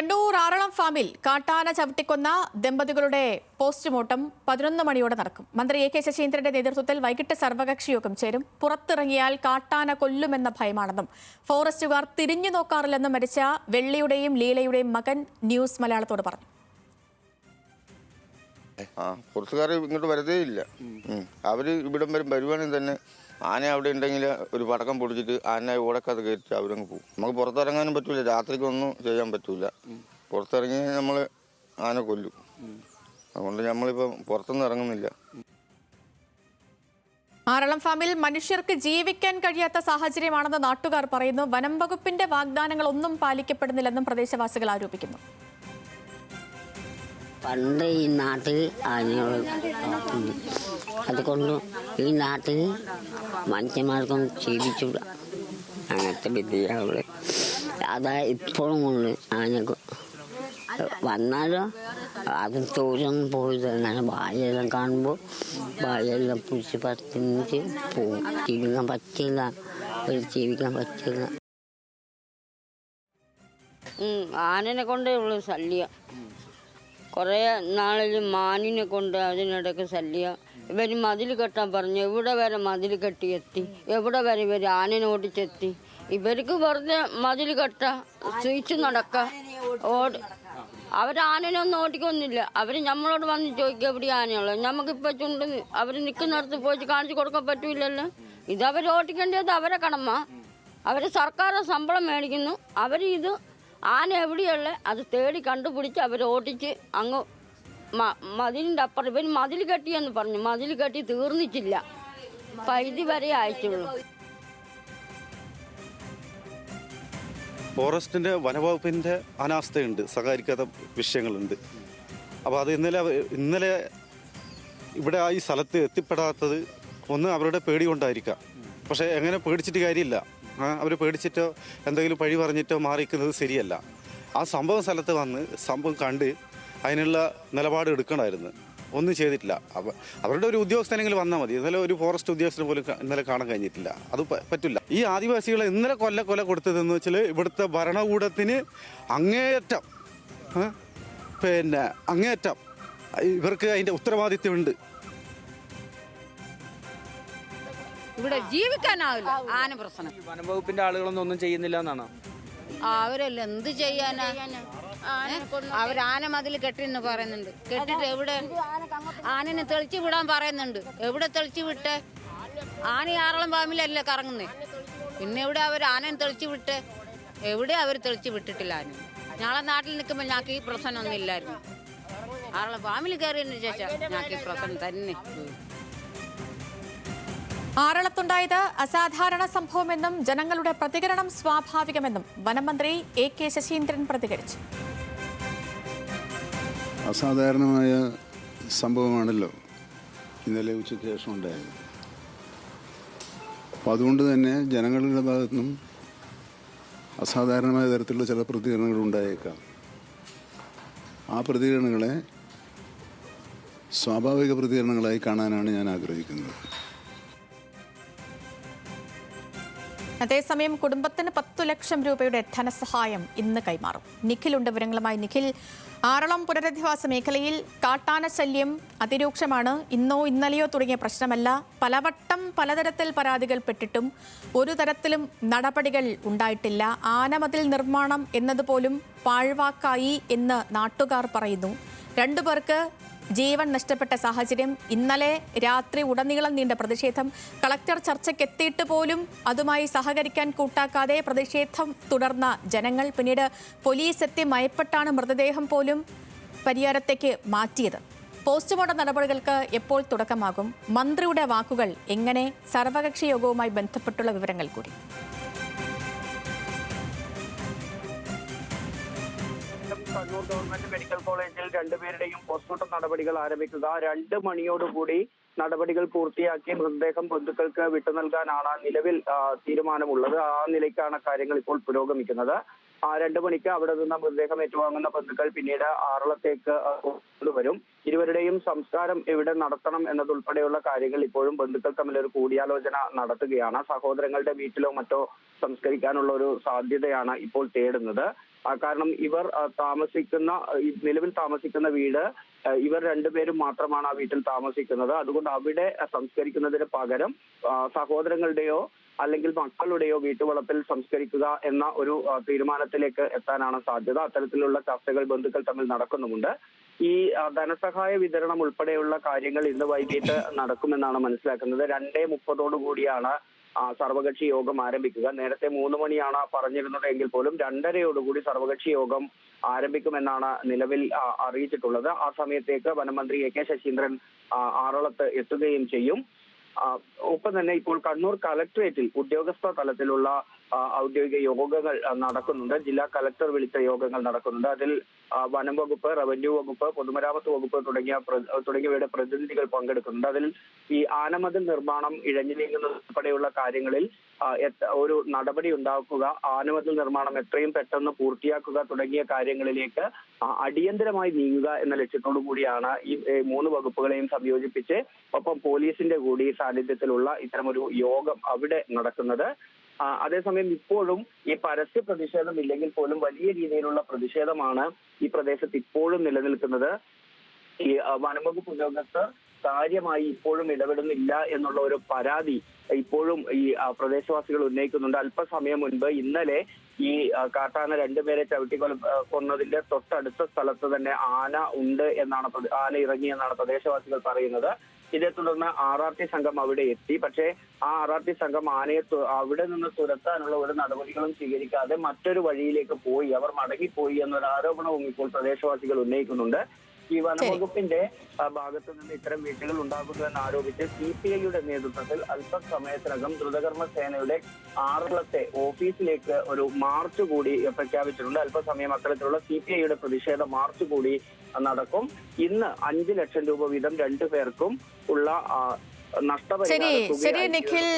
കണ്ണൂർ ആറളം ഫാമിൽ കാട്ടാന ചവിട്ടിക്കൊന്ന ദമ്പതികളുടെ പോസ്റ്റ്മോർട്ടം പതിനൊന്ന് മണിയോടെ നടക്കും മന്ത്രി എ കെ ശശീന്ദ്രന്റെ നേതൃത്വത്തിൽ വൈകിട്ട് സർവകക്ഷി യോഗം ചേരും പുറത്തിറങ്ങിയാൽ കാട്ടാന കൊല്ലുമെന്ന ഭയമാണെന്നും ഫോറസ്റ്റുകാർ തിരിഞ്ഞു നോക്കാറില്ലെന്നും മരിച്ച വെള്ളിയുടെയും ലീലയുടെയും മകൻ ന്യൂസ് മലയാളത്തോട് പറഞ്ഞു ആ ഇങ്ങോട്ട് വരതേ ഇല്ല. അവർ ഇവിടം വരും വരുവാണെങ്കിൽ തന്നെ ആന അവിടെ ഉണ്ടെങ്കിൽ ഒരു പടക്കം പൊടിച്ചിട്ട് ആന ഓടക്കത് കയറ്റി അവരങ്ങ് പോകും. നമുക്ക് പുറത്തിറങ്ങാനും പറ്റില്ല രാത്രിക്ക് ഒന്നും ചെയ്യാൻ പറ്റില്ല പുറത്തിറങ്ങി നമ്മൾ ആന കൊല്ലും. അതുകൊണ്ട് നമ്മളിപ്പം പുറത്തൊന്നും ഇറങ്ങുന്നില്ല. ആറളം ഫാമിൽ മനുഷ്യർക്ക് ജീവിക്കാൻ കഴിയാത്ത സാഹചര്യമാണെന്ന് നാട്ടുകാർ പറയുന്നു. വനം വകുപ്പിന്റെ വാഗ്ദാനങ്ങൾ ഒന്നും പാലിക്കപ്പെടുന്നില്ലെന്നും പ്രദേശവാസികൾ ആരോപിക്കുന്നു. പണ്ട് ഈ നാട്ടിൽ ആനകൾ അതുകൊണ്ട് ഈ നാട്ടിൽ മനുഷ്യന്മാർക്കും ജീവിച്ചൂടാ അങ്ങനത്തെ വിദ്യകൾ അതാ ഇപ്പോഴും ഉണ്ട് ആനക്ക് വന്നാലോ അത് തോരൊന്നും പോയത് അങ്ങനെ വായെല്ലാം കാണുമ്പോൾ വായെല്ലാം പിടിച്ച് പറ്റിച്ച് പോവും. ജീവിക്കാൻ പറ്റില്ല. ഒരു ജീവിക്കാൻ പറ്റില്ല. ആനനെ കൊണ്ടേ ഉള്ളു ശല്യം. കുറേ നാളിൽ മാനിനെ കൊണ്ട് അതിനിടയ്ക്ക് ശല്യം. ഇവർ മതിൽ കെട്ടാൻ പറഞ്ഞു എവിടെ വരെ മതിൽ കെട്ടി എത്തി? എവിടെ വരെ ഇവർ ആനനെ ഓടിച്ചെത്തി? ഇവർക്ക് വെറുതെ മതിൽ കെട്ട സ്വിച്ച് നടക്ക. ഓടി അവരാനനൊന്നും ഓടിക്കൊന്നില്ല. അവർ നമ്മളോട് വന്ന് ചോദിക്കുക എവിടെ ആനയുള്ളത് നമുക്കിപ്പോൾ ചുണ്ട് അവർ നിൽക്കുന്നിടത്ത് പോയി കാണിച്ചു കൊടുക്കാൻ പറ്റൂലല്ലോ? അവർ ഓടിക്കേണ്ടത് അവരെ കടമ. അവർ സർക്കാർ ശമ്പളം മേടിക്കുന്നു. അവർ ഇത് ആന എവിടെയുള്ള? അത് തേടി കണ്ടുപിടിച്ച് അവർ ഓടിച്ച് അങ്ങ് മതിലിന്റെ അപ്പുറം ഇവൻ മതിൽ കെട്ടിയെന്ന് പറഞ്ഞു. മതിൽ കെട്ടി തീർന്നിട്ടില്ല. പൈതി വരെ അയച്ചുള്ളൂ ഫോറസ്റ്റിന്റെ വനവകുപ്പിന്റെ അനാസ്ഥയുണ്ട്. സഹകരിക്കാത്ത വിഷയങ്ങളുണ്ട്. അപ്പോൾ അത് ഇന്നലെ ഇന്നലെ ഇവിടെ ആ ഈ സ്ഥലത്ത് എത്തിപ്പെടാത്തത് ഒന്ന് അവരുടെ പേടി കൊണ്ടായിരിക്കാം. പക്ഷേ എങ്ങനെ പേടിച്ചിട്ട് കാര്യമില്ല. അവർ പേടിച്ചിട്ടോ എന്തെങ്കിലും പഴി പറഞ്ഞിട്ടോ മാറിക്കുന്നത് ശരിയല്ല. ആ സംഭവ സ്ഥലത്ത് വന്ന് സംഭവം കണ്ട് അതിനുള്ള നിലപാട് എടുക്കണമായിരുന്നു. ഒന്നും ചെയ്തിട്ടില്ല. അവ അവരുടെ ഒരു ഉദ്യോഗസ്ഥനെങ്കിലും വന്നാൽ മതി. ഇന്നലെ ഒരു ഫോറസ്റ്റ് ഉദ്യോഗസ്ഥനെ പോലും ഇന്നലെ കാണാൻ കഴിഞ്ഞിട്ടില്ല. അത് പറ്റില്ല. ഈ ആദിവാസികളെ ഇന്നലെ കൊല്ല കൊല കൊടുത്തതെന്ന് വെച്ചാൽ ഇവിടുത്തെ ഭരണകൂടത്തിന് അങ്ങേയറ്റം പിന്നെ അങ്ങേയറ്റം ഇവർക്ക് അതിന്റെ ഉത്തരവാദിത്വമുണ്ട്. ഇവിടെ ജീവിക്കാനാവില്ല. ആന പ്രശ്നം. വനംവകുപ്പിന്റെ ആളുകളൊന്നും ഒന്നും ചെയ്യുന്നില്ല എന്നാണോ? അവരല്ല എന്ത് ചെയ്യാനാ? അവർ ആന മതിൽ കെട്ടിന്ന് പറയുന്നുണ്ട്. കെട്ടിട്ട് എവിടെ? ആനനെ തെളിച്ചു വിടാൻ പറയുന്നുണ്ട്. എവിടെ തെളിച്ചു വിട്ടെ? ആന ആറളം പാമ്പിലല്ലേ കറങ്ങുന്നേ? പിന്നെ എവിടെ അവർ ആനനെ തെളിച്ചു വിട്ടെ? എവിടെ അവർ തെളിച്ചു വിട്ടിട്ടില്ല ആന? ഞങ്ങളെ നാട്ടിൽ നിൽക്കുമ്പോൾ ഞങ്ങൾക്ക് ഈ പ്രശ്നമൊന്നും ഇല്ലായിരുന്നു. ആറളം പാമ്പിൽ കയറിയതിന് ശേഷം ഞങ്ങൾക്ക് ഈ പ്രശ്നം തന്നെ. ആറളത്തുണ്ടായത് അസാധാരണ സംഭവമെന്നും ജനങ്ങളുടെ പ്രതികരണം സ്വാഭാവികമെന്നും വനമന്ത്രി എ കെ ശശീന്ദ്രൻ പ്രതികരിച്ചു. അസാധാരണമായ സംഭവമാണല്ലോ ഇന്നലെ ഉച്ചയ്ക്ക് ശേഷം ഉണ്ടായത്. അപ്പോൾ അതുകൊണ്ട് തന്നെ ജനങ്ങളുടെ ഭാഗത്തുനിന്നും അസാധാരണമായ തരത്തിലുള്ള ചില പ്രതികരണങ്ങൾ ഉണ്ടായേക്കാം. ആ പ്രതികരണങ്ങളെ സ്വാഭാവിക പ്രതികരണങ്ങളായി കാണാനാണ് ഞാൻ ആഗ്രഹിക്കുന്നത്. അതേസമയം കുടുംബത്തിന് പത്തു ലക്ഷം രൂപയുടെ ധനസഹായം ഇന്ന് കൈമാറും. നിഖിലുണ്ട് വിവരങ്ങളുമായി നിഖിൽ. ആറളം പുനരധിവാസ മേഖലയിൽ കാട്ടാന ശല്യം അതിരൂക്ഷമാണ്. ഇന്നോ ഇന്നലെയോ തുടങ്ങിയ പ്രശ്നമല്ല. പലവട്ടം പലതരത്തിൽ പരാതികൾ പെട്ടിട്ടും ഒരു തരത്തിലും നടപടികൾ ഉണ്ടായിട്ടില്ല. ആനമതിൽ നിർമ്മാണം എന്നതുപോലും പാഴ്വാക്കായി എന്ന് നാട്ടുകാർ പറയുന്നു. രണ്ടു രണ്ടുപേർക്ക് ജീവൻ നഷ്ടപ്പെട്ട സാഹചര്യം ഇന്നലെ രാത്രി ഉടനീളം നീണ്ട പ്രതിഷേധം. കളക്ടർ ചർച്ചയ്ക്കെത്തിയിട്ട് പോലും അതുമായി സഹകരിക്കാൻ കൂട്ടാക്കാതെ പ്രതിഷേധം തുടർന്ന ജനങ്ങൾ. പിന്നീട് പോലീസ് എത്തി മയപ്പെട്ടാണ് മൃതദേഹം പോലും പരിയാരത്തേക്ക് മാറ്റിയത്. പോസ്റ്റ്മോർട്ടം നടപടികൾക്ക് എപ്പോൾ തുടക്കമാകും? മന്ത്രിയുടെ വാക്കുകൾ എങ്ങനെ? സർവകക്ഷി യോഗവുമായി ബന്ധപ്പെട്ടുള്ള വിവരങ്ങൾ കൂടി. കണ്ണൂർ ഗവൺമെന്റ് മെഡിക്കൽ കോളേജിൽ രണ്ടുപേരുടെയും പോസ്റ്റ്മോർട്ടം നടപടികൾ ആരംഭിക്കുക രണ്ട് മണിയോടുകൂടി നടപടികൾ പൂർത്തിയാക്കി മൃതദേഹം ബന്ധുക്കൾക്ക് വിട്ടു നൽകാനാണ് നിലവിൽ തീരുമാനമുള്ളത്. ആ നിലയ്ക്കാണ് കാര്യങ്ങൾ ഇപ്പോൾ പുരോഗമിക്കുന്നത്. ആ രണ്ടു മണിക്ക് അവിടെ നിന്ന് മൃതദേഹം ഏറ്റുവാങ്ങുന്ന ബന്ധുക്കൾ പിന്നീട് ആറളത്തേക്ക് കൊണ്ടുവരും ഇരുവരുടെയും സംസ്കാരം എവിടെ നടത്തണം എന്നതുൾപ്പെടെയുള്ള കാര്യങ്ങൾ ഇപ്പോഴും ബന്ധുക്കൾ തമ്മിൽ ഒരു കൂടിയാലോചന നടത്തുകയാണ്. സഹോദരങ്ങളുടെ വീട്ടിലോ മറ്റോ സംസ്കരിക്കാനുള്ള ഒരു സാധ്യതയാണ് ഇപ്പോൾ തേടുന്നത്. കാരണം ഇവർ താമസിക്കുന്ന നിലവിൽ താമസിക്കുന്ന വീട് ഇവർ രണ്ടുപേരും മാത്രമാണ് ആ വീട്ടിൽ താമസിക്കുന്നത്. അതുകൊണ്ട് അവിടെ സംസ്കരിക്കുന്നതിന് പകരം സഹോദരങ്ങളുടെയോ അല്ലെങ്കിൽ മക്കളുടെയോ വീട്ടുവളപ്പിൽ സംസ്കരിക്കുക എന്ന ഒരു തീരുമാനത്തിലേക്ക് എത്താനാണ് സാധ്യത. അത്തരത്തിലുള്ള ചർച്ചകൾ ബന്ധുക്കൾ തമ്മിൽ നടക്കുന്നുമുണ്ട്. ഈ ധനസഹായ വിതരണം ഉൾപ്പെടെയുള്ള കാര്യങ്ങൾ ഇന്ന് വൈകിട്ട് നടക്കുമെന്നാണ് മനസ്സിലാക്കുന്നത്. രണ്ടേ മുപ്പതോടു കൂടിയാണ് സർവകക്ഷി യോഗം ആരംഭിക്കുക. നേരത്തെ മൂന്ന് മണിയാണ് പറഞ്ഞിരുന്നത് എങ്കിൽ പോലും രണ്ടരയോടുകൂടി സർവകക്ഷി യോഗം ആരംഭിക്കുമെന്നാണ് നിലവിൽ അറിയിച്ചിട്ടുള്ളത്. ആ സമയത്തേക്ക് വനമന്ത്രി എ കെ ശശീന്ദ്രൻ ആറളത്ത് എത്തുകയും ചെയ്യും. ഒപ്പം തന്നെ ഇപ്പോൾ കണ്ണൂർ കലക്ട്രേറ്റിൽ ഉദ്യോഗസ്ഥ തലത്തിലുള്ള ഔദ്യോഗിക യോഗങ്ങൾ നടക്കുന്നുണ്ട്. ജില്ലാ കലക്ടർ വിളിച്ച യോഗങ്ങൾ നടക്കുന്നുണ്ട്. അതിൽ വനം വകുപ്പ് റവന്യൂ വകുപ്പ് പൊതുമരാമത്ത് വകുപ്പ് തുടങ്ങിയ തുടങ്ങിയവയുടെ പ്രതിനിധികൾ പങ്കെടുക്കുന്നുണ്ട്. അതിൽ ഈ ആനമതിൽ നിർമ്മാണം ഇഴഞ്ഞു നീങ്ങുന്നത് ഉൾപ്പെടെയുള്ള കാര്യങ്ങളിൽ ഒരു നടപടി ഉണ്ടാക്കുക ആനമതിൽ നിർമ്മാണം എത്രയും പെട്ടെന്ന് പൂർത്തിയാക്കുക തുടങ്ങിയ കാര്യങ്ങളിലേക്ക് അടിയന്തരമായി നീങ്ങുക എന്ന ലക്ഷ്യത്തോടു കൂടിയാണ് ഈ മൂന്ന് വകുപ്പുകളെയും സംയോജിപ്പിച്ച് ഒപ്പം പോലീസിന്റെ കൂടി സാന്നിധ്യത്തിലുള്ള ഇത്തരമൊരു യോഗം അവിടെ നടക്കുന്നത്. അതേസമയം ഇപ്പോഴും ഈ പരസ്യ പ്രതിഷേധം ഇല്ലെങ്കിൽ പോലും വലിയ രീതിയിലുള്ള പ്രതിഷേധമാണ് ഈ പ്രദേശത്ത് ഇപ്പോഴും നിലനിൽക്കുന്നത്. ഈ വനംവകുപ്പ് ഉദ്യോഗസ്ഥർ കാര്യമായി ഇപ്പോഴും ഇടപെടുന്നില്ല എന്നുള്ള ഒരു പരാതി ഇപ്പോഴും ഈ പ്രദേശവാസികൾ ഉന്നയിക്കുന്നുണ്ട്. അല്പസമയം മുൻപ് ഇന്നലെ ഈ കാട്ടാന രണ്ടുപേരെ ചവിട്ടിക്കൊല കൊന്നതിന്റെ തൊട്ടടുത്ത സ്ഥലത്ത് തന്നെ ആന ഉണ്ട് എന്നാണ് ആന ഇറങ്ങി എന്നാണ് പ്രദേശവാസികൾ പറയുന്നത്. ഇതേ തുടർന്ന് ആർ ആർ ടി സംഘം അവിടെ എത്തി. പക്ഷേ ആ ആർ ആർ ടി സംഘം ആനയെ അവിടെ നിന്ന് തുരത്താനുള്ള ഒരു നടപടികളും സ്വീകരിക്കാതെ മറ്റൊരു വഴിയിലേക്ക് പോയി. അവർ മടങ്ങിപ്പോയി എന്നൊരു ആരോപണവും ഇപ്പോൾ പ്രദേശവാസികൾ ഉന്നയിക്കുന്നുണ്ട്. ഈ വനംവകുപ്പിന്റെ ഭാഗത്ത് നിന്ന് ഇത്തരം വീഴ്ചകൾ ഉണ്ടാകുന്നുവെന്ന് ആരോപിച്ച് സി പി ഐയുടെ നേതൃത്വത്തിൽ അല്പസമയത്തിനകം ദ്രുതകർമ്മ സേനയുടെ ആറളത്തെ ഓഫീസിലേക്ക് ഒരു മാർച്ച് കൂടി പ്രഖ്യാപിച്ചിട്ടുണ്ട്. അല്പസമയം അത്തരത്തിലുള്ള സി പി ഐയുടെ പ്രതിഷേധ മാർച്ച് കൂടി നടക്കും. ഇന്ന് അഞ്ച് ലക്ഷം രൂപ വീതം രണ്ടു പേർക്കും ഉള്ള നഷ്ടപരിഹാരം ശരി. നിഖിൽ.